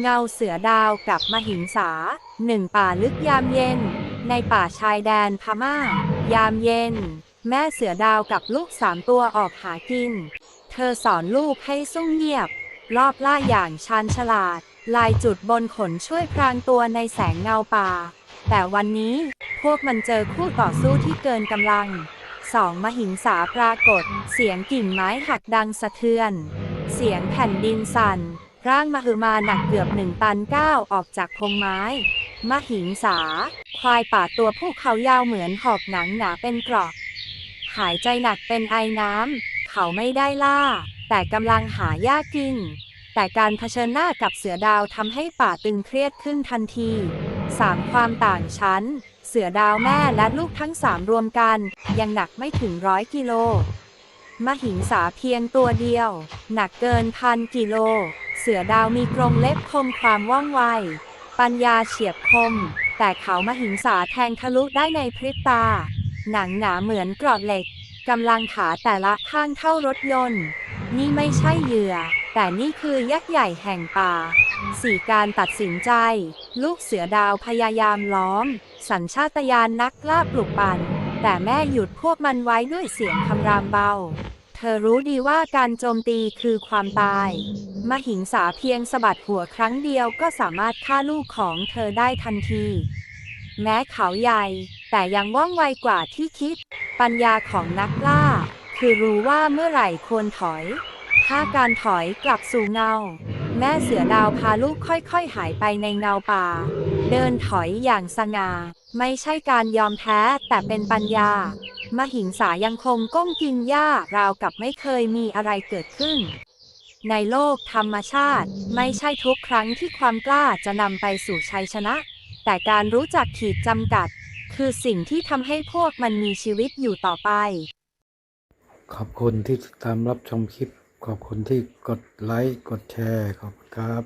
เงาเสือดาวกับมหิงสาหนึ่งป่าลึกยามเย็น ในป่าชายแดนพม่า ยามเย็น แม่เสือดาวกับลูกสามตัวออกหากิน เธอสอนลูกให้ซุ่มเงียบ รอบล่าอย่างชาญฉลาด ลายจุดบนขนช่วยพรางตัวในแสงเงาป่า แต่วันนี้พวกมันเจอคู่ต่อสู้ที่เกินกำลังสองมหิงสาปรากฏ เสียงกิ่งไม้หักดังสะเทือน เสียงแผ่นดินสั่น ร่างมหึมาหนักเกือบหนึ่งตันก้าวออกจากพงไม้ มหิงสา ควายป่าตัวผู้เขายาวเหมือนหอบหนังหนาเป็นกราะหายใจหนักเป็นไอน้ำ เขาไม่ได้ล่า แต่กำลังหาหญ้ากิน แต่การเผชิญหน้ากับเสือดาวทำให้ป่าตึงเครียดขึ้นทันทีสามความต่างชั้น เสือดาวแม่และลูกทั้งสามรวมกัน ยังหนักไม่ถึงร้อยกิโลมหิงสาเพียงตัวเดียว หนักเกินพันกิโล สือดาวมีกรงเล็บคมความว่องไว ปัญญาเฉียบคม แต่เขามหิงสาแทงทะลุได้ในพริบตา หนังหนาเหมือนกรอดเหล็กกำลังขาแต่ละข้างเท่ารถยนต์ นี่ไม่ใช่เหยื่อ แต่นี่คือยักษ์ใหญ่แห่งป่าสี่การตัดสินใจ ลูกเสือดาวพยายามล้อม สัญชาตญาณนักล่าปลุกปั่น แต่แม่หยุดพวกมันไว้ด้วยเสียงคำรามเบา เธอรู้ดีว่าการโจมตีคือความตาย มหิงสาเพียงสะบัดหัวครั้งเดียวก็สามารถฆ่าลูกของเธอได้ทันที แม้เขาใหญ่ แต่ยังว่องไวกว่าที่คิด ปัญญาของนักล่า คือรู้ว่าเมื่อไหร่ควรถอย ถ้าการถอยกลับสู่เงา แม่เสือดาวพาลูกค่อยๆ หายไปในเงาป่า เดินถอยอย่างสง่าไม่ใช่การยอมแพ้แต่เป็นปัญญา มหิงสายังคงก้มกินหญ้าราวกับไม่เคยมีอะไรเกิดขึ้น ในโลกธรรมชาติ ไม่ใช่ทุกครั้งที่ความกล้าจะนำไปสู่ชัยชนะ แต่การรู้จักขีดจำกัด คือสิ่งที่ทำให้พวกมันมีชีวิตอยู่ต่อไป ขอบคุณที่ติดตามรับชมคลิป ขอบคุณที่กดไลค์ กดแชร์ ขอบคุณครับ